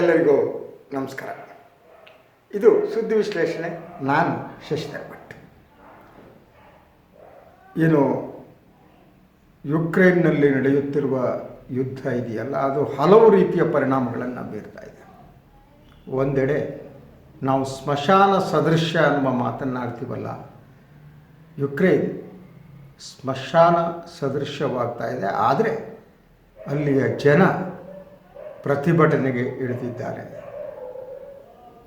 ಎಲ್ಲರಿಗೂ ನಮಸ್ಕಾರ. ಇದು ಸುದ್ದಿ ವಿಶ್ಲೇಷಣೆ, ನಾನು ಶಶಿಧರ್ ಭಟ್. ಏನು, ಯುಕ್ರೇನ್ನಲ್ಲಿ ನಡೆಯುತ್ತಿರುವ ಯುದ್ಧ ಇದೆಯಲ್ಲ, ಅದು ಹಲವು ರೀತಿಯ ಪರಿಣಾಮಗಳನ್ನು ಬೀರ್ತಾ ಇದೆ. ಒಂದೆಡೆ, ನಾವು ಸ್ಮಶಾನ ಸದೃಶ್ಯ ಅನ್ನುವ ಮಾತನ್ನಾಡ್ತೀವಲ್ಲ, ಯುಕ್ರೇನ್ ಸ್ಮಶಾನ ಸದೃಶ್ಯವಾಗ್ತಾ ಇದೆ. ಆದರೆ, ಅಲ್ಲಿಯ ಜನ ಪ್ರತಿಭಟನೆಗೆ ಇಳಿದಿದ್ದಾರೆ.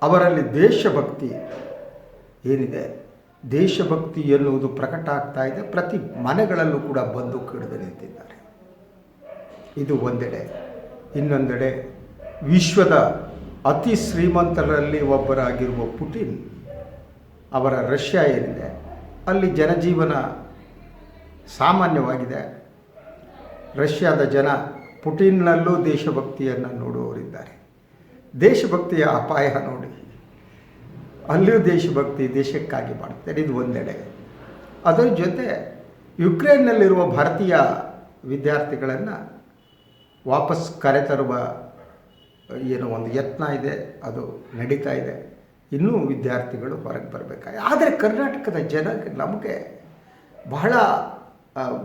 ಅವರಲ್ಲಿ ದೇಶಭಕ್ತಿ ಏನಿದೆ? ದೇಶಭಕ್ತಿ ಎನ್ನುವುದು ಪ್ರಕಟ ಆಗ್ತಾ ಇದೆ. ಪ್ರತಿ ಮನೆಗಳಲ್ಲೂ ಕೂಡ ಬಂದು ಕಿಡಿದು ನಿಂತಿದ್ದಾರೆ. ಇದು ಒಂದೆಡೆ. ಇನ್ನೊಂದೆಡೆ ವಿಶ್ವದ ಅತಿ ಶ್ರೀಮಂತರಲ್ಲಿ ಒಬ್ಬರಾಗಿರುವ ಪುಟಿನ್ ಅವರ ರಷ್ಯಾ ಏನಿದೆ? ಅಲ್ಲಿ ಜನಜೀವನ ಸಾಮಾನ್ಯವಾಗಿದೆ. ರಷ್ಯಾದ ಜನ ಪುಟಿನ್ನಲ್ಲೂ ದೇಶಭಕ್ತಿಯನ್ನು ನೋಡುವವರಿದ್ದಾರೆ. ದೇಶಭಕ್ತಿಯ ಅಪಾಯ ನೋಡಿ. ಅಲ್ಲಿಯೂ ದೇಶಭಕ್ತಿ ದೇಶಕ್ಕಾಗಿ ಮಾಡುತ್ತಾರೆ. ಇದು ಒಂದೆಡೆ. ಅದರ ಜೊತೆ ಯುಕ್ರೇನ್ನಲ್ಲಿರುವ ಭಾರತೀಯ ವಿದ್ಯಾರ್ಥಿಗಳನ್ನು ವಾಪಸ್ ಕರೆತರುವ, ಏನೋ ಒಂದು ಯತ್ನ ಇದೆ. ಅದು ನಡೀತಾ ಇದೆ. ಇನ್ನೂ ವಿದ್ಯಾರ್ಥಿಗಳು ಹೊರಗೆ ಬರಬೇಕಾಗಿದೆ. ಆದರೆ ಕರ್ನಾಟಕದ ಜನಕ್ಕೆ ನಮಗೆ ಬಹಳ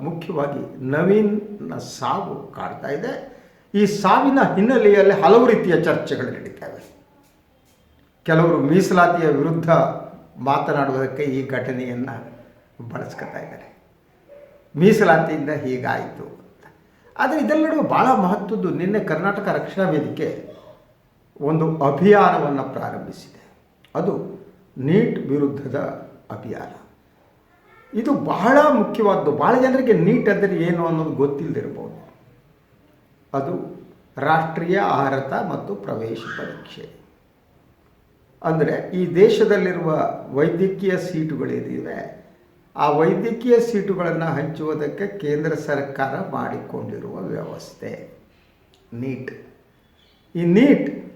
ಮುಖ್ಯವಾಗಿ ನವೀನ್ನ ಸಾವು ಕಾಡ್ತಾ ಇದೆ. ಈ ಸಾವಿನ ಹಿನ್ನೆಲೆಯಲ್ಲಿ ಹಲವು ರೀತಿಯ ಚರ್ಚೆಗಳು ನಡೀತವೆ. ಕೆಲವರು ಮೀಸಲಾತಿಯ ವಿರುದ್ಧ ಮಾತನಾಡುವುದಕ್ಕೆ ಈ ಘಟನೆಯನ್ನು ಬಳಸ್ಕೊತಾ ಇದ್ದಾರೆ. ಮೀಸಲಾತಿಯಿಂದ ಹೀಗಾಯಿತು ಅಂತ. ಆದರೆ ಇದೆಲ್ಲರೂ ಭಾಳ ಮಹತ್ವದ್ದು ನಿನ್ನೆ ಕರ್ನಾಟಕ ರಕ್ಷಣಾ ವೇದಿಕೆ ಒಂದು ಅಭಿಯಾನವನ್ನು ಪ್ರಾರಂಭಿಸಿದೆ. ಅದು ನೀಟ್ ವಿರುದ್ಧದ ಅಭಿಯಾನ. ಇದು ಬಹಳ ಮುಖ್ಯವಾದ್ದು. ಭಾಳ ಜನರಿಗೆ ನೀಟ್ ಅಂದರೆ ಏನು ಅನ್ನೋದು ಗೊತ್ತಿಲ್ಲದಿರ್ಬೋದು ಅದು ರಾಷ್ಟ್ರೀಯ ಅರ್ಹತಾ ಮತ್ತು ಪ್ರವೇಶ ಪರೀಕ್ಷೆ. ಅಂದರೆ ಈ ದೇಶದಲ್ಲಿರುವ ವೈದ್ಯಕೀಯ ಸೀಟುಗಳೇನಿವೆ ಆ ವೈದ್ಯಕೀಯ ಸೀಟುಗಳನ್ನು ಹಂಚುವುದಕ್ಕೆ ಕೇಂದ್ರ ಸರ್ಕಾರ ಮಾಡಿಕೊಂಡಿರುವ ವ್ಯವಸ್ಥೆ. ನೀಟ್. ಈ ನೀಟ್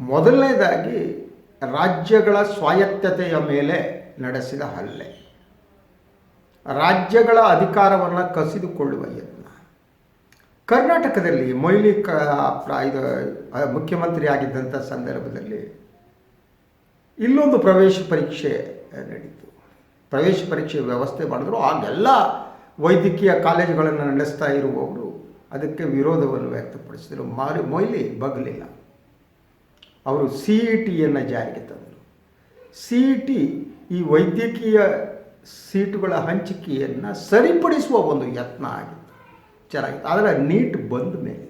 ಮೊದಲನೇದಾಗಿ ರಾಜ್ಯಗಳ ಸ್ವಾಯತ್ತತೆಯ ಮೇಲೆ ನಡೆಸಿದ ಹಲ್ಲೆ. ರಾಜ್ಯಗಳ ಅಧಿಕಾರವನ್ನು ಕಸಿದುಕೊಳ್ಳುವ ಯತ್ನ. ಕರ್ನಾಟಕದಲ್ಲಿ ಮೊಯ್ಲಿ ಕ ಇದು ಮುಖ್ಯಮಂತ್ರಿ ಆಗಿದ್ದಂಥ ಸಂದರ್ಭದಲ್ಲಿ ಇಲ್ಲೊಂದು ಪ್ರವೇಶ ಪರೀಕ್ಷೆ ನಡೀತು. ಪ್ರವೇಶ ಪರೀಕ್ಷೆ ವ್ಯವಸ್ಥೆ ಮಾಡಿದ್ರು. ಆಗೆಲ್ಲ ವೈದ್ಯಕೀಯ ಕಾಲೇಜುಗಳನ್ನು ನಡೆಸ್ತಾ ಇರುವವರು ಅದಕ್ಕೆ ವಿರೋಧವನ್ನು ವ್ಯಕ್ತಪಡಿಸಿದರು. ಮಾರಿ, ಮೊಯ್ಲಿ ಬಗಲಿಲ್ಲ. ಅವರು ಸಿ ಇ ಟಿಯನ್ನು ಜಾರಿಗೆ ತಂದರು. ಸಿ ಇ ಟಿ ಈ ವೈದ್ಯಕೀಯ ಸೀಟುಗಳ ಹಂಚಿಕೆಯನ್ನು ಸರಿಪಡಿಸುವ ಒಂದು ಯತ್ನ ಆಗಿತ್ತು ಚೆನ್ನಾಗಿತ್ತು ಆದರೆ ನೀಟ್ ಬಂದ ಮೇಲೆ,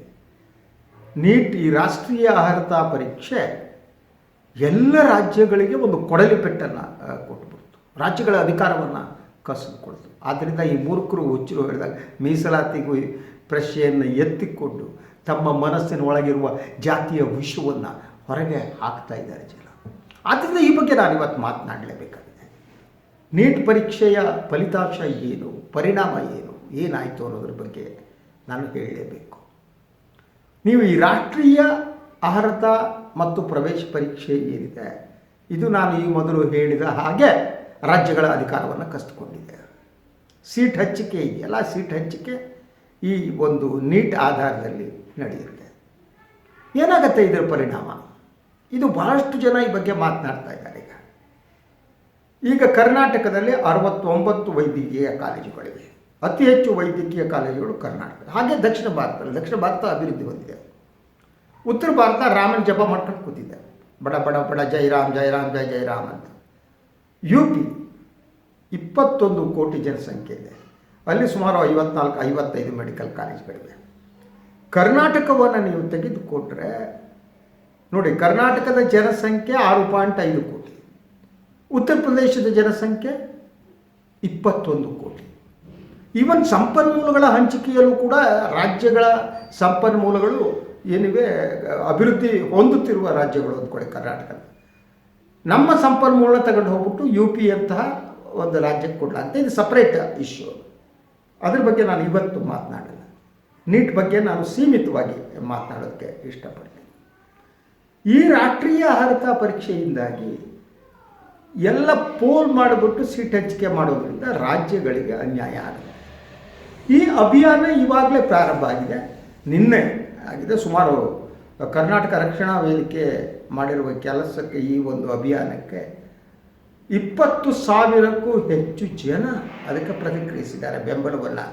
ನೀಟ್ ಈ ರಾಷ್ಟ್ರೀಯ ಅರ್ಹತಾ ಪರೀಕ್ಷೆ ಎಲ್ಲ ರಾಜ್ಯಗಳಿಗೆ ಒಂದು ಕೊಡಲಿ ಪೆಟ್ಟನ್ನು ಕೊಟ್ಟುಬಿಡ್ತು ರಾಜ್ಯಗಳ ಅಧಿಕಾರವನ್ನು ಕಸಿದುಕೊಳ್ತು. ಆದ್ದರಿಂದ ಈ ಮೂರ್ಖರು ಹುಚ್ಚರು ಹೇಳಿದಾಗ ಮೀಸಲಾತಿಗೂ ಪ್ರಶ್ನೆಯನ್ನು ಎತ್ತಿಕೊಂಡು ತಮ್ಮ ಮನಸ್ಸಿನ ಒಳಗಿರುವ ಜಾತಿಯ ವಿಷವನ್ನು ಹೊರಗೆ ಹಾಕ್ತಾ ಇದ್ದಾರೆ ಜನ ಆದ್ದರಿಂದ ಈ ಬಗ್ಗೆ ನಾನು ಇವತ್ತು ಮಾತನಾಡಲೇಬೇಕಾಗಿದೆ ನೀಟ್ ಪರೀಕ್ಷೆಯ ಫಲಿತಾಂಶ ಏನು? ಪರಿಣಾಮ ಏನು? ಏನಾಯಿತು ಅನ್ನೋದ್ರ ಬಗ್ಗೆ ನಾನು ಹೇಳಲೇಬೇಕು. ನೀವು ಈ ರಾಷ್ಟ್ರೀಯ ಅರ್ಹತಾ ಮತ್ತು ಪ್ರವೇಶ ಪರೀಕ್ಷೆ ಏನಿದೆ, ಇದು ನಾನು ಈ ಮೊದಲು ಹೇಳಿದ ಹಾಗೆ ರಾಜ್ಯಗಳ ಅಧಿಕಾರವನ್ನು ಕಸಿದುಕೊಂಡಿದೆ. ಸೀಟ್ ಹಂಚಿಕೆ ಇದೆಯಲ್ಲ, ಸೀಟ್ ಹಂಚಿಕೆ ಈ ಒಂದು ನೀಟ್ ಆಧಾರದಲ್ಲಿ ನಡೆಯುತ್ತೆ. ಏನಾಗುತ್ತೆ ಇದರ ಪರಿಣಾಮ? ಇದು ಬಹಳಷ್ಟು ಜನ ಈ ಬಗ್ಗೆ ಮಾತನಾಡ್ತಾ ಇದ್ದಾರೆ. ಈಗ ಕರ್ನಾಟಕದಲ್ಲಿ ಅರವತ್ತೊಂಬತ್ತು ವೈದ್ಯಕೀಯ ಕಾಲೇಜುಗಳಿವೆ. ಅತಿ ಹೆಚ್ಚು ವೈದ್ಯಕೀಯ ಕಾಲೇಜುಗಳು ಕರ್ನಾಟಕ. ಹಾಗೆ ದಕ್ಷಿಣ ಭಾರತದಲ್ಲಿ. ದಕ್ಷಿಣ ಭಾರತ ಅಭಿವೃದ್ಧಿ ಹೊಂದಿದೆ. ಉತ್ತರ ಭಾರತ ರಾಮನ ಜಪ ಮಾಡ್ಕೊಂಡು ಕೂತಿದೆ. ಬಡ ಬಡ ಬಡ ಜೈರಾಮ್ ಜೈರಾಮ್, ಜೈ ರಾಮ್ ಅಂತ. ಯು ಪಿ ಇಪ್ಪತ್ತೊಂದು ಕೋಟಿ ಜನಸಂಖ್ಯೆ ಇದೆ. ಅಲ್ಲಿ ಸುಮಾರು ಐವತ್ನಾಲ್ಕು, ಐವತ್ತೈದು ಮೆಡಿಕಲ್ ಕಾಲೇಜ್ಗಳಿವೆ. ಕರ್ನಾಟಕವನ್ನು ನೀವು ತೆಗೆದುಕೊಟ್ರೆ ನೋಡಿ ಕರ್ನಾಟಕದ ಜನಸಂಖ್ಯೆ ಆರು ಪಾಯಿಂಟ್ ಐದು ಕೋಟಿ. ಉತ್ತರ ಪ್ರದೇಶದ ಜನಸಂಖ್ಯೆ ಇಪ್ಪತ್ತೊಂದು ಕೋಟಿ. ಈವನ್ ಸಂಪನ್ಮೂಲಗಳ ಹಂಚಿಕೆಯಲ್ಲೂ ಕೂಡ ರಾಜ್ಯಗಳ ಸಂಪನ್ಮೂಲಗಳು ಏನಿವೆ, ಅಭಿವೃದ್ಧಿ ಹೊಂದುತ್ತಿರುವ ರಾಜ್ಯಗಳು ಅಂದ್ಕೊಳ್ಳಿ ಕರ್ನಾಟಕ. ನಮ್ಮ ಸಂಪನ್ಮೂಲ ತಗೊಂಡು ಹೋಗ್ಬಿಟ್ಟು ಯು ಪಿ ಅಂತಹ ಒಂದು ರಾಜ್ಯಕ್ಕೆ ಕೊಡಲಾಗುತ್ತೆ ಇದು ಸಪ್ರೇಟ್ ಇಶ್ಯೂ ಅದ್ರ ಬಗ್ಗೆ ನಾನು ಇವತ್ತು ಮಾತನಾಡಲ್ಲ. ನೀಟ್ ಬಗ್ಗೆ ನಾನು ಸೀಮಿತವಾಗಿ ಮಾತನಾಡೋದಕ್ಕೆ ಇಷ್ಟಪಡ್ತೀನಿ. ಈ ರಾಷ್ಟ್ರೀಯ ಅರ್ಹತಾ ಪರೀಕ್ಷೆಯಿಂದಾಗಿ ಎಲ್ಲ ಪೋಲ್ ಮಾಡಿಬಿಟ್ಟು ಸೀಟ್ ಹಂಚಿಕೆ ಮಾಡೋದ್ರಿಂದ ರಾಜ್ಯಗಳಿಗೆ ಅನ್ಯಾಯ ಆಗುತ್ತೆ ಈ ಅಭಿಯಾನ ಇವಾಗಲೇ ಪ್ರಾರಂಭ ಆಗಿದೆ. ನಿನ್ನೆ ಆಗಿದೆ. ಸುಮಾರು ಕರ್ನಾಟಕ ರಕ್ಷಣಾ ವೇದಿಕೆ ಮಾಡಿರುವ ಕೆಲಸಕ್ಕೆ ಈ ಒಂದು ಅಭಿಯಾನಕ್ಕೆ ಇಪ್ಪತ್ತು ಸಾವಿರಕ್ಕೂ ಹೆಚ್ಚು ಜನ ಅದಕ್ಕೆ ಪ್ರತಿಕ್ರಿಯಿಸಿದ್ದಾರೆ. ಬೆಂಬಲವನ್ನು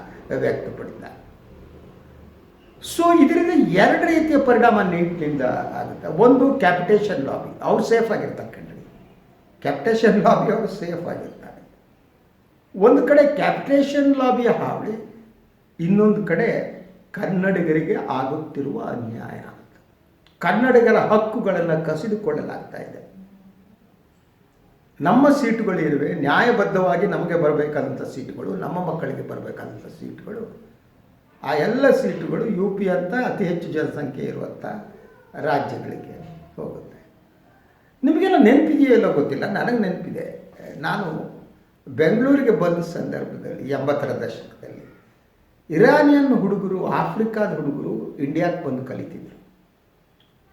ವ್ಯಕ್ತಪಡಿಸಿದ್ದಾರೆ. ಸೊ ಇದರಿಂದ ಎರಡು ರೀತಿಯ ಪರಿಣಾಮ ನೀಟಿನಿಂದ ಆಗುತ್ತೆ. ಒಂದು ಕ್ಯಾಪಿಟೇಷನ್ ಲಾಬಿ ಅವ್ರು ಸೇಫ್ ಆಗಿರ್ತಕ್ಕಂಥ ಕ್ಯಾಪಿಟೇಷನ್ ಲಾಬಿ ಅವರು ಸೇಫ್ ಆಗಿರ್ತಾರೆ ಒಂದು ಕಡೆ ಕ್ಯಾಪ್ಟೇಷನ್ ಲಾಬಿಯ ಹಾವಳಿ, ಇನ್ನೊಂದು ಕಡೆ ಕನ್ನಡಿಗರಿಗೆ ಆಗುತ್ತಿರುವ ಅನ್ಯಾಯ. ಕನ್ನಡಿಗರ ಹಕ್ಕುಗಳನ್ನು ಕಸಿದುಕೊಳ್ಳಲಾಗ್ತಾ ಇದೆ. ನಮ್ಮ ಸೀಟುಗಳು ಇರುವೆ ನ್ಯಾಯಬದ್ಧವಾಗಿ ನಮಗೆ ಬರಬೇಕಾದಂಥ ಸೀಟುಗಳು, ನಮ್ಮ ಮಕ್ಕಳಿಗೆ ಬರಬೇಕಾದಂಥ ಸೀಟುಗಳು, ಆ ಎಲ್ಲ ಸೀಟುಗಳು ಯು ಪಿ ಅಂತ ಅತಿ ಹೆಚ್ಚು ಜನಸಂಖ್ಯೆ ಇರುವಂಥ ರಾಜ್ಯಗಳಿಗೆ ಹೋಗುತ್ತೆ. ನಿಮಗೆಲ್ಲ ನೆನಪಿದೆಯೋ ಇಲ್ಲೋ ಗೊತ್ತಿಲ್ಲ, ನನಗೆ ನೆನಪಿದೆ. ನಾನು ಬೆಂಗಳೂರಿಗೆ ಬಂದ ಸಂದರ್ಭದಲ್ಲಿ, ಎಂಬತ್ತರ ದಶಕದಲ್ಲಿ, ಇರಾನಿಯನ್ ಹುಡುಗರು, ಆಫ್ರಿಕಾದ ಹುಡುಗರು ಇಂಡಿಯಾಕ್ಕೆ ಬಂದು ಕಲಿತಿದ್ರು.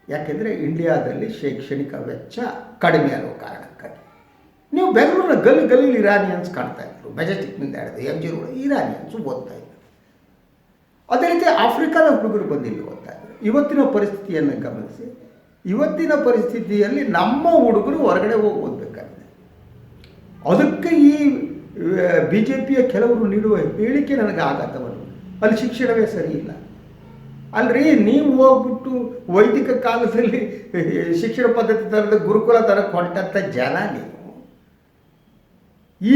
ಯಾಕೆಂದರೆ ಇಂಡಿಯಾದಲ್ಲಿ ಶೈಕ್ಷಣಿಕ ವೆಚ್ಚ ಕಡಿಮೆ ಅನ್ನೋ ಕಾರಣಕ್ಕಾಗಿ. ನೀವು ಬೆಂಗಳೂರಿನ ಗಲ್ಲಿ ಗಲ್ಲಿ ಇರಾನಿಯನ್ಸ್ ಕಾಣ್ತಾ ಇದ್ರು ಮೆಜೆಸ್ಟಿಕ್ನಿಂದ ಹಿಡಿದು ಎಂ ಜಿ ರೋಡ್, ಇರಾನಿಯನ್ಸು ಓದ್ತಾ ಇದ್ರು. ಅದೇ ರೀತಿ ಆಫ್ರಿಕಾದ ಹುಡುಗರು ಬಂದಿಲ್ಲ ಓದ್ತಾ ಇದ್ರು. ಇವತ್ತಿನ ಪರಿಸ್ಥಿತಿಯನ್ನು ಗಮನಿಸಿ ಇವತ್ತಿನ ಪರಿಸ್ಥಿತಿಯಲ್ಲಿ ನಮ್ಮ ಹುಡುಗರು ಹೊರಗಡೆ ಹೋಗಿ ಓದಬೇಕಾಗಿದೆ ಅದಕ್ಕೆ ಈ ಬಿ ಜೆ ಪಿಯ ಕೆಲವರು ನೀಡುವ ಹೇಳಿಕೆ ನನಗೆ ಆಘಾತವನ್ನು ಅಲ್ಲಿ ಶಿಕ್ಷಣವೇ ಸರಿ ಇಲ್ಲ. ಅಲ್ರಿ, ನೀವು ಹೋಗ್ಬಿಟ್ಟು ವೈದಿಕ ಕಾಲದಲ್ಲಿ ಶಿಕ್ಷಣ ಪದ್ಧತಿ ತರದ ಗುರುಕುಲ ತರ ಕೊಟ್ಟಂಥ ಜನ ನೀವು. ಈ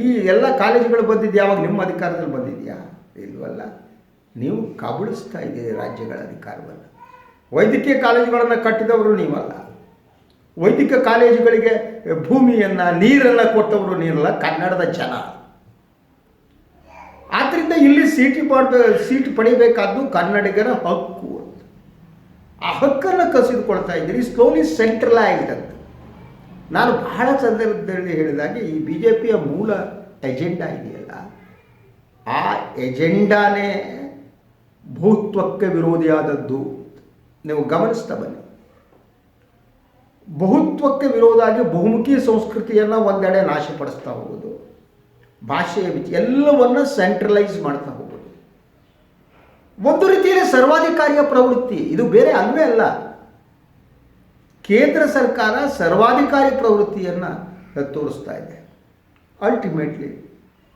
ಈ ಎಲ್ಲ ಕಾಲೇಜುಗಳು ಬಂದಿದ್ದು ಯಾವಾಗ ನಿಮ್ಮ ಅಧಿಕಾರದಲ್ಲಿ ಬಂದಿದೆಯಾ? ಇಲ್ವಲ್ಲ. ನೀವು ಕಬಳಿಸ್ತಾ ಇದ್ದೀರಿ ರಾಜ್ಯಗಳ ಅಧಿಕಾರವನ್ನು. ವೈದ್ಯಕೀಯ ಕಾಲೇಜುಗಳನ್ನು ಕಟ್ಟಿದವರು ನೀವಲ್ಲ. ವೈದ್ಯಕೀಯ ಕಾಲೇಜುಗಳಿಗೆ ಭೂಮಿಯನ್ನು, ನೀರನ್ನು ಕೊಟ್ಟವರು ನೀರಲ್ಲ, ಕನ್ನಡದ ಜನ. ಆದ್ದರಿಂದ ಇಲ್ಲಿ ಸೀಟಿ ಮಾಡ ಸೀಟ್ ಪಡಿಬೇಕಾದ್ದು ಕನ್ನಡಿಗರ ಹಕ್ಕು ಆ ಹಕ್ಕನ್ನು ಕಸಿದುಕೊಳ್ತಾ ಇದ್ದೀರಿ ಸ್ಲೋಲಿ ಸೆಂಟ್ರಲೈಸ್ಡ್ ಅಂತ. ನಾನು ಬಹಳ ಸಂದರ್ಭದಲ್ಲಿ ಹೇಳಿದಾಗೆ ಈ ಬಿ ಜೆ ಪಿಯ ಮೂಲ ಎಜೆಂಡಾ ಇದೆಯಲ್ಲ. ಆ ಎಜೆಂಡಾನೇ ಭೂತ್ವಕ್ಕೆ ವಿರೋಧಿಯಾದದ್ದು. ನೀವು ಗಮನಿಸ್ತಾ ಬನ್ನಿ. ಬಹುತ್ವಕ್ಕೆ ವಿರೋಧ ಆಗಿ ಬಹುಮುಖಿ ಸಂಸ್ಕೃತಿಯನ್ನು ಒಂದೆಡೆ ನಾಶಪಡಿಸ್ತಾ ಹೋಗೋದು. ಭಾಷೆಯ ವಿಚ ಎಲ್ಲವನ್ನು ಸೆಂಟ್ರಲೈಸ್ ಮಾಡ್ತಾ ಹೋಗೋದು. ಒಂದು ರೀತಿಯಲ್ಲಿ ಸರ್ವಾಧಿಕಾರಿಯ ಪ್ರವೃತ್ತಿ, ಇದು ಬೇರೆ ಅಲ್ವೇ ಅಲ್ಲ. ಕೇಂದ್ರ ಸರ್ಕಾರ ಸರ್ವಾಧಿಕಾರಿ ಪ್ರವೃತ್ತಿಯನ್ನು ತೋರಿಸ್ತಾ ಇದೆ. ಅಲ್ಟಿಮೇಟ್ಲಿ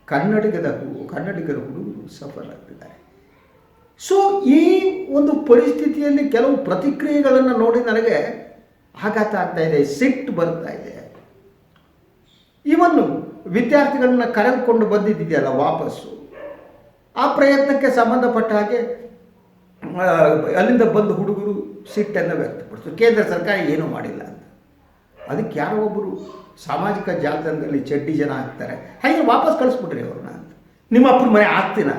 ಕನ್ನಡಿಗದ ಹೂವು ಕನ್ನಡಿಗರ ಹುಡುಗರು ಸಫಲ ಆಗ್ತಿದ್ದಾರೆ. ಸೊ ಈ ಒಂದು ಪರಿಸ್ಥಿತಿಯಲ್ಲಿ ಕೆಲವು ಪ್ರತಿಕ್ರಿಯೆಗಳನ್ನು ನೋಡಿ ನನಗೆ ಆಘಾತ ಆಗ್ತಾ ಇದೆ, ಸಿಟ್ಟು ಬರ್ತಾ ಇದೆ. ಇವನ್ನು ವಿದ್ಯಾರ್ಥಿಗಳನ್ನ ಕರೆದುಕೊಂಡು ಬಂದಿದ್ದೀಯಲ್ಲ ವಾಪಸ್ಸು. ಆ ಪ್ರಯತ್ನಕ್ಕೆ ಸಂಬಂಧಪಟ್ಟ ಹಾಗೆ ಅಲ್ಲಿಂದ ಬಂದು ಹುಡುಗರು ಸಿಟ್ಟನ್ನು ವ್ಯಕ್ತಪಡಿಸಿದ್ರು. ಕೇಂದ್ರ ಸರ್ಕಾರ ಏನೂ ಮಾಡಿಲ್ಲ ಅಂತ. ಅದಕ್ಕೆ ಯಾರೋ ಒಬ್ಬರು ಸಾಮಾಜಿಕ ಜಾಲತಾಣದಲ್ಲಿ ಚಡ್ಡಿ ಜನ ಆಗ್ತಾರೆ. ಹಾಗೆ ವಾಪಸ್ ಕಳಿಸ್ಬಿಟ್ರಿ ಅವ್ರನ್ನ ಅಂತ. ನಿಮ್ಮ ಅಪ್ಪನ ಮನೆ ಆಗ್ತೀನ?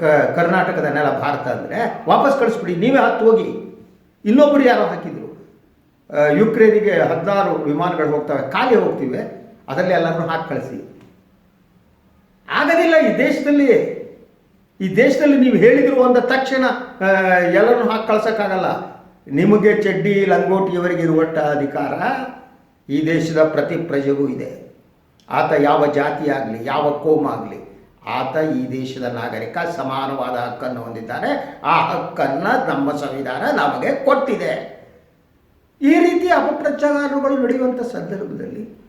ಕ, ಕರ್ನಾಟಕದ ನೆಲ ಭಾರತ ಅಂದರೆ ವಾಪಸ್ ಕಳಿಸ್ಬಿಡಿ, ನೀವೇ ಹತ್ತು ಹೋಗಿ. ಇನ್ನೊಬ್ಬರು ಯಾರೋ ಹಾಕಿದ್ರು. ಯುಕ್ರೇನಿಗೆ ಹದಿನಾರು ವಿಮಾನಗಳು ಹೋಗ್ತವೆ ಖಾಲಿ ಹೋಗ್ತಿವೆ, ಅದರಲ್ಲಿ ಎಲ್ಲರೂ ಹಾಕಿ ಕಳಿಸಿ. ಆಗದಿಲ್ಲ, ಈ ದೇಶದಲ್ಲಿ ಈ ದೇಶದಲ್ಲಿ ನೀವು ಹೇಳಿದ್ರು ಅಂದ ತಕ್ಷಣ ಎಲ್ಲರೂ ಹಾಕಿ ಕಳ್ಸೋಕ್ಕಾಗಲ್ಲ. ನಿಮಗೆ ಚಡ್ಡಿ, ಲಂಗೋಟಿಯವರಿಗೆ ಇರುವಟ್ಟ ಅಧಿಕಾರ, ಈ ದೇಶದ ಪ್ರತಿ ಪ್ರಜೆಗೂ ಇದೆ. ಆತ ಯಾವ ಜಾತಿ ಆಗಲಿ, ಯಾವ ಕೋಮಾಗಲಿ ಆತ ಈ ದೇಶದ ನಾಗರಿಕ, ಸಮಾನವಾದ ಹಕ್ಕನ್ನು ಹೊಂದಿದ್ದಾನೆ. ಆ ಹಕ್ಕನ್ನು ನಮ್ಮ ಸಂವಿಧಾನ ನಮಗೆ ಕೊಟ್ಟಿದೆ. ಈ ರೀತಿ ಅಪಪ್ರಚಾರಗಳು ನಡೆಯುವಂಥ ಸಂದರ್ಭದಲ್ಲಿ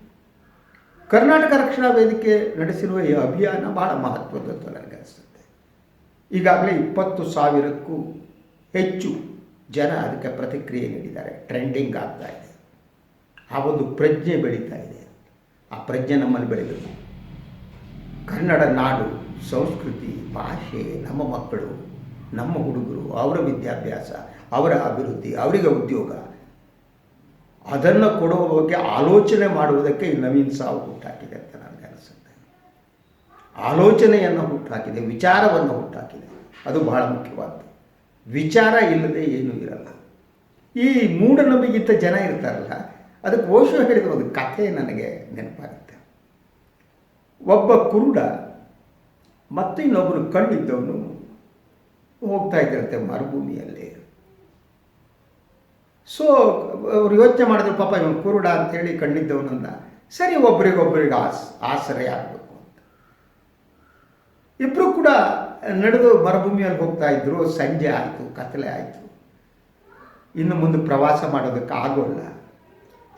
ಕರ್ನಾಟಕ ರಕ್ಷಣಾ ವೇದಿಕೆ ನಡೆಸಿರುವ ಈ ಅಭಿಯಾನ ಬಹಳ ಮಹತ್ವದ್ದು ನನಗೆ ಅನಿಸುತ್ತೆ. ಈಗಾಗಲೇ ಇಪ್ಪತ್ತು ಸಾವಿರಕ್ಕೂ ಹೆಚ್ಚು ಜನ ಅದಕ್ಕೆ ಪ್ರತಿಕ್ರಿಯೆ ನೀಡಿದ್ದಾರೆ. ಟ್ರೆಂಡಿಂಗ್ ಆಗ್ತಾ ಇದೆ. ಆ ಒಂದು ಪ್ರಜ್ಞೆ ಬೆಳೀತಾ ಇದೆ. ಆ ಪ್ರಜ್ಞೆ ನಮ್ಮಲ್ಲಿ ಬೆಳೀಬೇಕು ಕನ್ನಡ ನಾಡು, ಸಂಸ್ಕೃತಿ, ಭಾಷೆ, ನಮ್ಮ ಮಕ್ಕಳು, ನಮ್ಮ ಹುಡುಗರು, ಅವರ ವಿದ್ಯಾಭ್ಯಾಸ, ಅವರ ಅಭಿವೃದ್ಧಿ, ಅವರಿಗೆ ಉದ್ಯೋಗ. ಅದನ್ನು ಕೊಡುವ ಬಗ್ಗೆ ಆಲೋಚನೆ ಮಾಡುವುದಕ್ಕೆ ಈ ನವೀನ್ ಸಾವು ಹುಟ್ಟಾಕಿದೆ ಅಂತ ನನಗೆ ಅನಿಸುತ್ತೆ. ಆಲೋಚನೆಯನ್ನು ಹುಟ್ಟಾಕಿದೆ, ವಿಚಾರವನ್ನು ಹುಟ್ಟಾಕಿದೆ. ಅದು ಬಹಳ ಮುಖ್ಯವಾದ ವಿಚಾರ ಇಲ್ಲದೆ ಏನೂ ಇರಲ್ಲ. ಈ ಮೂಢನಂಬಿಗಿಂತ ಜನ ಇರ್ತಾರಲ್ಲ, ಅದಕ್ಕೆ ಓಶೋ ಹೇಳಿದ ಒಂದು ಕಥೆ ನನಗೆ ನೆನಪಾಗುತ್ತೆ ಒಬ್ಬ ಕುರುಡ ಮತ್ತೆ ಇನ್ನೊಬ್ಬರು ಕಣ್ಣಿದ್ದವನು ಹೋಗ್ತಾ ಇದ್ರಂತೆ ಮರುಭೂಮಿಯಲ್ಲಿ. ಸೊ ಅವ್ರು ಯೋಚನೆ ಮಾಡಿದ್ರು, ಪಾಪ ಇವನು ಕುರುಡ ಅಂತೇಳಿ ಕಣ್ಣಿದ್ದವನನ್ನ ಸರಿ ಒಬ್ರಿಗೊಬ್ಬರಿಗೆ ಆಸ್ ಆಸರೆ ಆಗಬೇಕು ಅಂತ. ಇಬ್ಬರು ಕೂಡ ನಡೆದು ಮರುಭೂಮಿಯಲ್ಲಿ ಹೋಗ್ತಾ ಇದ್ರು. ಸಂಜೆ ಆಯಿತು ಕತ್ತಲೆ ಆಯಿತು. ಇನ್ನು ಮುಂದೆ ಪ್ರವಾಸ ಮಾಡೋದಕ್ಕೆ ಆಗೋಲ್ಲ.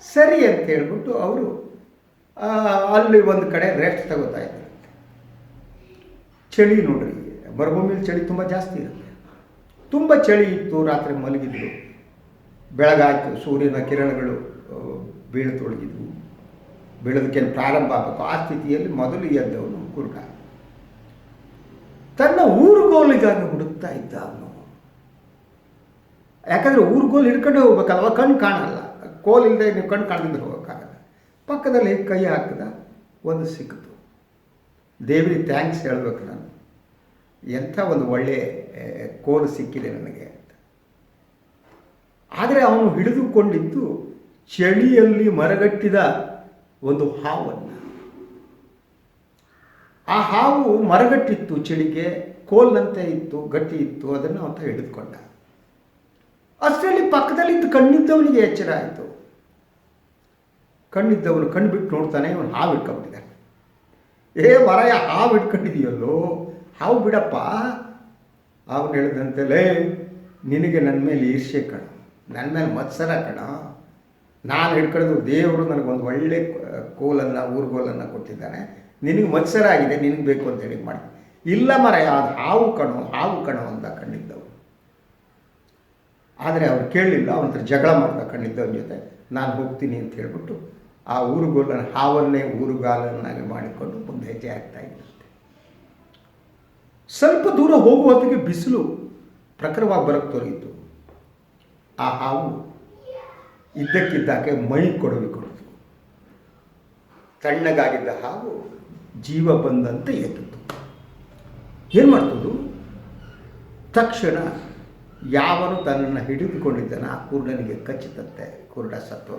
ಸರಿ ಅಂತ ಹೇಳ್ಬಿಟ್ಟು ಅವರು ಅಲ್ಲಿ ಒಂದು ಕಡೆ ರೆಸ್ಟ್ ತಗೋತಾ ಇದ್ದಾರೆ ಚಳಿ ನೋಡ್ರಿ ಮರುಭೂಮಿಯಲ್ಲಿ ಚಳಿ ತುಂಬ ಜಾಸ್ತಿ ಇರುತ್ತೆ. ತುಂಬ ಚಳಿ ಇತ್ತು, ರಾತ್ರಿ ಮಲಗಿದ್ರು ಬೆಳಗಾಯಿತು ಸೂರ್ಯನ ಕಿರಣಗಳು ಬೀಳತೊಳಗಿದ್ವು. ಬೀಳತೊಡಗಿದ್ವು ಬೀಳೋದಕ್ಕೆ ಪ್ರಾರಂಭ ಆಗಬೇಕು. ಆ ಸ್ಥಿತಿಯಲ್ಲಿ ಮೊದಲು ಎದ್ದವನು ಕುರುಕ ತನ್ನ ಊರುಗೋಲಿಗಾಗಿ ಹುಡುಕ್ತಾ ಇದ್ದ ಅವನು. ಯಾಕಂದರೆ ಊರುಗೋಲು ಹಿಡ್ಕೊಂಡು ಹೋಗ್ಬೇಕಲ್ವ? ಕಣ್ಣು ಕಾಣಲ್ಲ. ಕೋಲ್ ಇಲ್ಲದೆ ನೀವು ಕಣ್ಣು ಕಾಣದಿದ್ರೆ ಹೋಗೋಕ್ಕಾಗಲ್ಲ ಪಕ್ಕದಲ್ಲಿ ಕೈ ಹಾಕಿದ ಒಂದು ಸಿಕ್ಕಿತು. ದೇವರಿಗೆ ಥ್ಯಾಂಕ್ಸ್ ಹೇಳಬೇಕು ನಾನು. ಎಂಥ ಒಂದು ಒಳ್ಳೆ ಆ, ಕೋಲು ಸಿಕ್ಕಿದೆ ನನಗೆ ಅಂತ. ಆದರೆ ಅವನು ಹಿಡಿದುಕೊಂಡಿದ್ದು ಚಳಿಯಲ್ಲಿ ಮರಗಟ್ಟಿದ ಒಂದು ಹಾವನ್ನು. ಆ ಹಾವು ಮರಗಟ್ಟಿತ್ತು ಚಳಿಗೆ ಕೋಲ್ನಂತೆ ಇತ್ತು ಗಟ್ಟಿ ಇತ್ತು ಅದನ್ನು ಅಂತ ಹಿಡಿದುಕೊಂಡ. ಅಷ್ಟರಲ್ಲಿ ಪಕ್ಕದಲ್ಲಿದ್ದು ಕಣ್ಣಿದ್ದವನಿಗೆ ಎಚ್ಚರ ಆಯಿತು. ಕಣ್ಣಿದ್ದವನು ಕಣ್ಣು ಬಿಟ್ಟು ನೋಡ್ತಾನೆ ಇವನು ಹಾವು ಇಟ್ಕೊಂಡ್ಬಿಟ್ಟಿದ್ದಾನೆ ಏ ಮಾರಾಯ ಹಾವು ಇಟ್ಕೊಂಡಿದೆಯಲ್ಲೋ ಹಾವು ಬಿಡಪ್ಪ. ಅವನು ಹೇಳಿದಂತೆ, ಲೇ, ನಿನಗೆ ನನ್ನ ಮೇಲೆ ಈರ್ಷ್ಯೆ ಕಣ. ನನ್ನ ಮೇಲೆ ಮತ್ಸರ ಕಣ. ನಾನು ಹಿಡ್ಕೊಳ್ಳೋದು ದೇವರು ನನಗೊಂದು ಒಳ್ಳೆ ಕೋಲನ್ನು, ಊರುಗೋಲನ್ನು ಕೊಟ್ಟಿದ್ದಾನೆ. ನಿನಗೆ ಮತ್ಸರ ಆಗಿದೆ, ನಿನಗೆ ಬೇಕು ಅಂತ ಹೇಳಿ ಮಾಡಿ. ಇಲ್ಲ ಮಾರಾಯ ಅದು ಹಾವು ಕಣೋ ಹಾವು ಕಣೋ ಅಂತ ಕಣ್ಣಿದ್ದವು ಆದರೆ ಅವ್ರು ಕೇಳಲಿಲ್ಲ ಅವನ ಹತ್ರ ಜಗಳ ಮಾಡ್ದ ಕಣ್ಣಿದ್ದವನ ಜೊತೆ. ನಾನು ಹೋಗ್ತೀನಿ ಅಂತ ಹೇಳ್ಬಿಟ್ಟು ಆ ಊರುಗೋಲನ್ನು ಹಾವನ್ನೇ ಊರುಗಾಲನ್ನಾಗಿ ಮಾಡಿಕೊಂಡು ಮುಂದೆ ಹೆಜ್ಜೆ ಆಗ್ತಾ ಇದ್ದಂತೆ. ಸ್ವಲ್ಪ ದೂರ ಹೋಗುವ ಹೊತ್ತಿಗೆ ಬಿಸಿಲು ಪ್ರಖರವಾಗಿ ಬರಕ್ಕೆ ತೊಲಗಿತು ಆ ಹಾವು ಇದ್ದಕ್ಕಿದ್ದಾಗೆ ಮೈ ಕೊಡವಿ ಕೊಡ್ತು ತಣ್ಣಗಾಗಿದ್ದ ಹಾವು ಜೀವ ಬಂದಂತೆ ಎದ್ದಿತು ಏನು ಮಾಡ್ತದ್ದು ತಕ್ಷಣ ಯಾವನು ತನ್ನನ್ನು ಹಿಡಿದುಕೊಂಡಿದ್ದಾನೆ ಆ ಕುರುಡನಿಗೆ ಕಚ್ಚಿತಂತೆ. ಕುರುಡ ಸತ್ವ.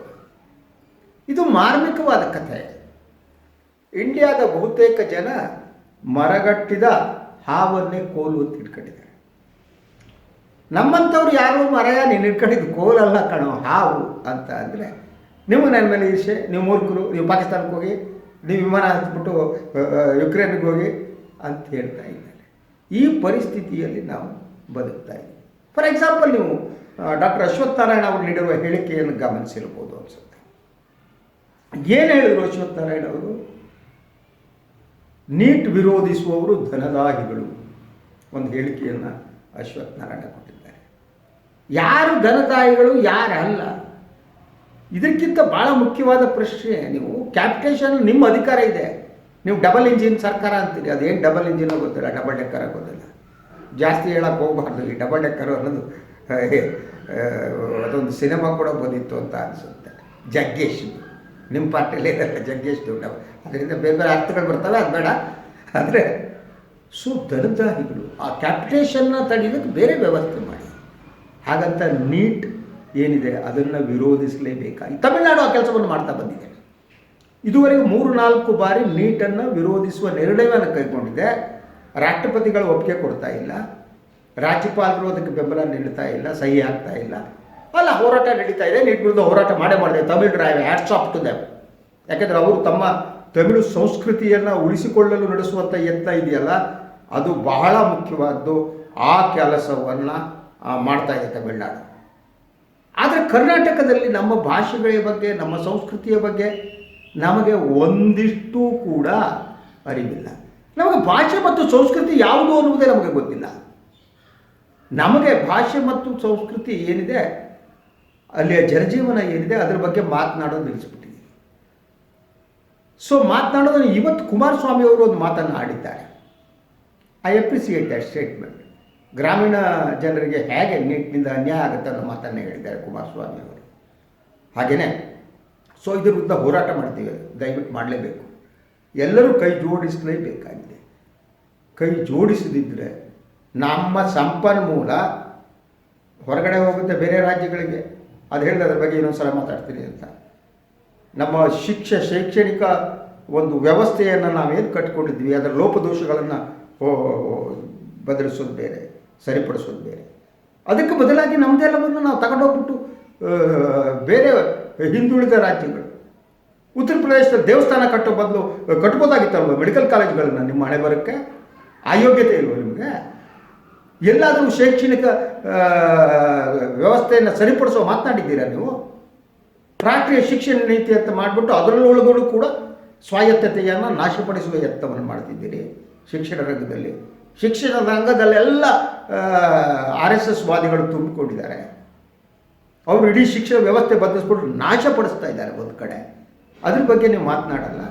ಇದು ಮಾರ್ಮಿಕವಾದ ಕಥೆ. ಇಂಡಿಯಾದ ಬಹುತೇಕ ಜನ ಮರಗಟ್ಟಿದ ಹಾವನ್ನೇ ಕೋಲು ಅಂತ ಇಟ್ಕೊಂಡಿದ್ದಾರೆ. ನಮ್ಮಂಥವ್ರು ಯಾರು ಮರಯ ನೀನು ಇಟ್ಕೊಂಡಿದ್ದು ಕೋಲಲ್ಲ ಕಣೋ, ಹಾವು ಅಂತ ಅಂದರೆ ನೀವು ನನ್ನ ಮೇಲೆ ಈರ್ಷೆ ನೀವು ಮೂರ್ಖರು, ನೀವು ಪಾಕಿಸ್ತಾನಕ್ಕೆ ಹೋಗಿ, ನೀವು ವಿಮಾನ ಹತ್ಬಿಟ್ಟು ಯುಕ್ರೇನ್ಗೆ ಹೋಗಿ ಅಂತ ಹೇಳ್ತಾ ಇದ್ದಾರೆ. ಈ ಪರಿಸ್ಥಿತಿಯಲ್ಲಿ ನಾವು ಬದುಕ್ತಾ ಇದ್ದೀವಿ. ಫಾರ್ ಎಕ್ಸಾಂಪಲ್ ನೀವು ಡಾಕ್ಟರ್ ಅಶ್ವತ್ಥನಾರಾಯಣ ಅವರು ನೀಡಿರುವ ಹೇಳಿಕೆಯನ್ನು ಗಮನಿಸಿರ್ಬೋದು ಅನಿಸುತ್ತೆ. ಏನು ಹೇಳಿದರು ಅಶ್ವತ್ಥನಾರಾಯಣ ಅವರು? ನೀಟ್ ವಿರೋಧಿಸುವವರು ಧನದಾಹಿಗಳು ಒಂದು ಹೇಳಿಕೆಯನ್ನು ಅಶ್ವತ್ಥನಾರಾಯಣ ಕೊಟ್ಟಿದ್ದಾರೆ. ಯಾರು ಧನದಾಹಿಗಳು ಯಾರಲ್ಲ? ಇದಕ್ಕಿಂತ ಭಾಳ ಮುಖ್ಯವಾದ ಪ್ರಶ್ನೆ, ನೀವು ಕ್ಯಾಪಿಟೇಷನ್ ನಿಮ್ಮ ಅಧಿಕಾರ ಇದೆ. ನೀವು ಡಬಲ್ ಇಂಜಿನ್ ಸರ್ಕಾರ ಅಂತೀರಿ. ಅದೇನು ಡಬಲ್ ಇಂಜಿನ್ ಗೊತ್ತಿಲ್ಲ, ಡಬಲ್ ಡೆಕ್ಕರ್ ಗೊತ್ತಿಲ್ಲ. ಜಾಸ್ತಿ ಹೇಳಕ್ಕೆ ಹೋಗಬಾರ್ದು. ಈ ಡಬಲ್ ಡೆಕ್ಕರ್ ಅನ್ನೋದು ಅದೊಂದು ಸಿನಿಮಾ ಕೂಡ ಬಂದಿತ್ತು ಅಂತ ಅನಿಸುತ್ತೆ. ಜಗ್ಗೇಶ್ ನಿಮ್ಮ ಪಾರ್ಟಿಯಲ್ಲಿ ಇರಲ್ಲ ಜಗ್ಗೇಶ್ ದೊಡ್ಡ ಅದರಿಂದ ಬೇರೆ ಬೇರೆ ಅರ್ಥಗಳು ಬರ್ತವೆ, ಅದು ಬೇಡ. ಆದರೆ ಸೊ ಧನದಾಹಿಗಳು ಆ ಕ್ಯಾಪಿಟೇಷನ್ನ ತಡೆಯೋದಕ್ಕೆ ಬೇರೆ ವ್ಯವಸ್ಥೆ ಮಾಡಿ. ಹಾಗಂತ ನೀಟ್ ಏನಿದೆ, ಅದನ್ನು ವಿರೋಧಿಸಲೇಬೇಕಾಗಿ. ತಮಿಳುನಾಡು ಆ ಕೆಲಸವನ್ನು ಮಾಡ್ತಾ ಬಂದಿದೆ. ಇದುವರೆಗೆ ಮೂರು, ನಾಲ್ಕು ಬಾರಿ ನೀಟನ್ನು ವಿರೋಧಿಸುವ ನಿರ್ಣಯವನ್ನು ಕೈಗೊಂಡಿದೆ. ರಾಷ್ಟ್ರಪತಿಗಳು ಒಪ್ಪಿಗೆ ಕೊಡ್ತಾ ಇಲ್ಲ. ರಾಜ್ಯಪಾಲರು ಅದಕ್ಕೆ ಬೆಂಬಲ ನೀಡ್ತಾ ಇಲ್ಲ, ಸಹಿ ಹಾಕ್ತಾ ಇಲ್ಲ. ಅಲ್ಲ ಹೋರಾಟ ನಡೀತಾ ಇದೆ. ನೀಟ್ ವಿರುದ್ಧ ಹೋರಾಟ ಮಾಡೇ ಮಾಡಿದೆ Tamil drive hats off to them ಯಾಕೆಂದರೆ ಅವರು ತಮ್ಮ ತಮಿಳು ಸಂಸ್ಕೃತಿಯನ್ನು ಉಳಿಸಿಕೊಳ್ಳಲು ನಡೆಸುವಂಥ ಯತ್ನ ಇದೆಯಲ್ಲ, ಅದು ಬಹಳ ಮುಖ್ಯವಾದ್ದು ಆ ಕೆಲಸವನ್ನು ಮಾಡ್ತಾ ಇದೆ ತಮಿಳ್ನಾಡು. ಆದರೆ ಕರ್ನಾಟಕದಲ್ಲಿ ನಮ್ಮ ಭಾಷೆಗಳ ಬಗ್ಗೆ, ನಮ್ಮ ಸಂಸ್ಕೃತಿಯ ಬಗ್ಗೆ ನಮಗೆ ಒಂದಿಷ್ಟು ಕೂಡ ಅರಿವಿಲ್ಲ. ನಮಗೆ ಭಾಷೆ ಮತ್ತು ಸಂಸ್ಕೃತಿ ಯಾವುದು ಅನ್ನುವುದೇ ನಮಗೆ ಗೊತ್ತಿಲ್ಲ. ನಮಗೆ ಭಾಷೆ ಮತ್ತು ಸಂಸ್ಕೃತಿ ಏನಿದೆ ಅಲ್ಲಿಯ ಜನಜೀವನ ಏನಿದೆ ಅದರ ಬಗ್ಗೆ ಮಾತನಾಡೋದು ನಿಲ್ಲಿಸ್ಬಿಟ್ಟಿದೆ ಸೊ ಮಾತನಾಡೋದನ್ನು ಇವತ್ತು ಕುಮಾರಸ್ವಾಮಿ ಅವರು ಒಂದು ಮಾತನ್ನು ಆಡಿದ್ದಾರೆ. ಐ ಅಪ್ರಿಸಿಯೇಟ್ ದಟ್ ಸ್ಟೇಟ್ಮೆಂಟ್ ಗ್ರಾಮೀಣ ಜನರಿಗೆ ಹೇಗೆ ನೀಟ್ನಿಂದ ಅನ್ಯಾಯ ಆಗುತ್ತೆ ಅನ್ನೋ ಮಾತನ್ನು ಹೇಳಿದ್ದಾರೆ ಕುಮಾರಸ್ವಾಮಿ ಅವರು. ಹಾಗೆಯೇ ಸೊ ಇದ್ರ ವಿರುದ್ಧ ಹೋರಾಟ ಮಾಡ್ತೀವಿ, ದಯವಿಟ್ಟು ಮಾಡಲೇಬೇಕು. ಎಲ್ಲರೂ ಕೈ ಜೋಡಿಸಲೇಬೇಕಾಗಿದೆ. ಕೈ ಜೋಡಿಸದಿದ್ದರೆ ನಮ್ಮ ಸಂಪನ್ಮೂಲ ಹೊರಗಡೆ ಹೋಗುತ್ತೆ ಬೇರೆ ರಾಜ್ಯಗಳಿಗೆ. ಅದು ಹೇಳಿದ್ರೆ ಅದ್ರ ಬಗ್ಗೆ ಇನ್ನೊಂದು ಸಲ ಮಾತಾಡ್ತೀನಿ ಅಂತ. ನಮ್ಮ ಶಿಕ್ಷ ಶೈಕ್ಷಣಿಕ ಒಂದು ವ್ಯವಸ್ಥೆಯನ್ನು ನಾವೇನು ಕಟ್ಕೊಂಡಿದ್ವಿ, ಅದರ ಲೋಪದೋಷಗಳನ್ನು ಬದಲಿಸೋದು ಬೇರೆ, ಸರಿಪಡಿಸೋದು ಬೇರೆ. ಅದಕ್ಕೆ ಬದಲಾಗಿ ನಮ್ಮದೆಲ್ಲವನ್ನು ನಾವು ತಗೊಂಡೋಗ್ಬಿಟ್ಟು ಬೇರೆ ಹಿಂದುಳಿದ ರಾಜ್ಯಗಳು, ಉತ್ತರ ಪ್ರದೇಶದ ದೇವಸ್ಥಾನ ಕಟ್ಟೋ ಬದಲು, ಕಟ್ಬೋದಾಗಿತ್ತಲ್ವ, ಮೆಡಿಕಲ್ ಕಾಲೇಜ್ಗಳನ್ನು ನಿಮ್ಮ ಹಣೆ ಬರೋಕ್ಕೆ? ಆಯೋಗ್ಯತೆ ಯೋಗ್ಯತೆ ಇಲ್ವ ನಿಮಗೆ? ಎಲ್ಲಾದರೂ ಶೈಕ್ಷಣಿಕ ವ್ಯವಸ್ಥೆಯನ್ನು ಸರಿಪಡಿಸೋ ಮಾತನಾಡಿದ್ದೀರಾ ನೀವು? ರಾಷ್ಟ್ರೀಯ ಶಿಕ್ಷಣ ನೀತಿ ಅಂತ ಮಾಡಿಬಿಟ್ಟು ಅದರಲ್ಲೊಳಗೂ ಕೂಡ ಸ್ವಾಯತ್ತತೆಯನ್ನು ನಾಶಪಡಿಸುವ ಯತ್ನವನ್ನು ಮಾಡ್ತಿದ್ದೀರಿ ಶಿಕ್ಷಣ ರಂಗದಲ್ಲಿ. ಶಿಕ್ಷಣ ರಂಗದಲ್ಲೆಲ್ಲ ಆರ್ ಎಸ್ ಎಸ್ ವಾದಿಗಳು ತುಂಬಿಕೊಂಡಿದ್ದಾರೆ. ಅವರು ಇಡೀ ಶಿಕ್ಷಣ ವ್ಯವಸ್ಥೆ ಬದಲಿಸ್ಬಿಟ್ಟು ನಾಶಪಡಿಸ್ತಾ ಇದ್ದಾರೆ ಒಂದು ಕಡೆ. ಅದ್ರ ಬಗ್ಗೆ ನೀವು ಮಾತನಾಡಲ್ಲ.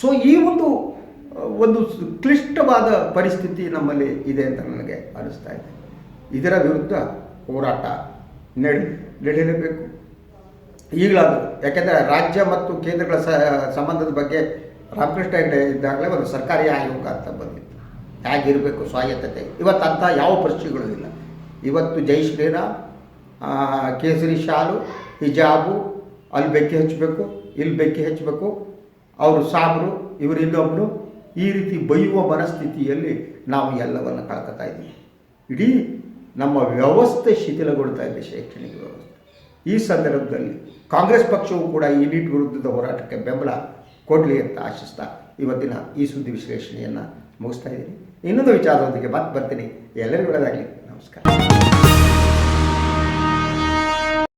ಸೊ ಈ ಒಂದು ಒಂದು ಕ್ಲಿಷ್ಟವಾದ ಪರಿಸ್ಥಿತಿ ನಮ್ಮಲ್ಲಿ ಇದೆ ಅಂತ ನನಗೆ ಅನಿಸ್ತಾ ಇದೆ. ಇದರ ವಿರುದ್ಧ ಹೋರಾಟ ನಡೆ ನಡೆಯಲೇಬೇಕು. ಈಗಲಾದರೂ, ಯಾಕೆಂದರೆ ರಾಜ್ಯ ಮತ್ತು ಕೇಂದ್ರಗಳ ಸಂಬಂಧದ ಬಗ್ಗೆ ರಾಮಕೃಷ್ಣ ಹೆಗಡೆ ಇದ್ದಾಗಲೇ ಒಂದು ಸರ್ಕಾರಿ ಆಯೋಗ ಅಂತ ಬಂದಿತ್ತು. ಹೇಗಿರಬೇಕು ಸ್ವಾಯತ್ತತೆ. ಇವತ್ತು ಅಂಥ ಯಾವ ಪರಿಸ್ಥಿತಿಗಳು ಇಲ್ಲ. ಇವತ್ತು ಜೈ ಶ್ರೀರಾಮ್ ಕೇಸರಿ ಶಾಲು, ಹಿಜಾಬು, ಅಲ್ಲಿ ಬೆಕ್ಕಿ ಹಚ್ಚಬೇಕು, ಇಲ್ಲಿ ಬೆಕ್ಕಿ ಹಚ್ಚಬೇಕು. ಅವರು ಸಾಬ್ರು, ಇವರು ಇನ್ನೊಬ್ಬರು ಈ ರೀತಿ ಬೈಯುವ ಮನಸ್ಥಿತಿಯಲ್ಲಿ ನಾವು ಎಲ್ಲವನ್ನು ಕಳ್ಕೊತಾ ಇದ್ದೀವಿ. ಇಡೀ ನಮ್ಮ ವ್ಯವಸ್ಥೆ ಶಿಥಿಲಗೊಳ್ತಾ ಇದೆ ಶೈಕ್ಷಣಿಕ ವ್ಯವಸ್ಥೆ. ಈ ಸಂದರ್ಭದಲ್ಲಿ ಕಾಂಗ್ರೆಸ್ ಪಕ್ಷವು ಕೂಡ ಈ ನೀಟ್ ವಿರುದ್ಧದ ಹೋರಾಟಕ್ಕೆ ಬೆಂಬಲ ಕೊಡಲಿ ಅಂತ ಆಶಿಸ್ತಾ ಇವತ್ತಿನ ಈ ಸುದ್ದಿ ವಿಶ್ಲೇಷಣೆಯನ್ನು ಮುಗಿಸ್ತಾ ಇದ್ದೀನಿ. ಇನ್ನೊಂದು ವಿಚಾರದೊಂದಿಗೆ ಮತ್ತೆ ಬರ್ತೀನಿ. ಎಲ್ಲರಿಗೂ ಒಳ್ಳೆಯದಾಗಲಿ ನಮಸ್ಕಾರ.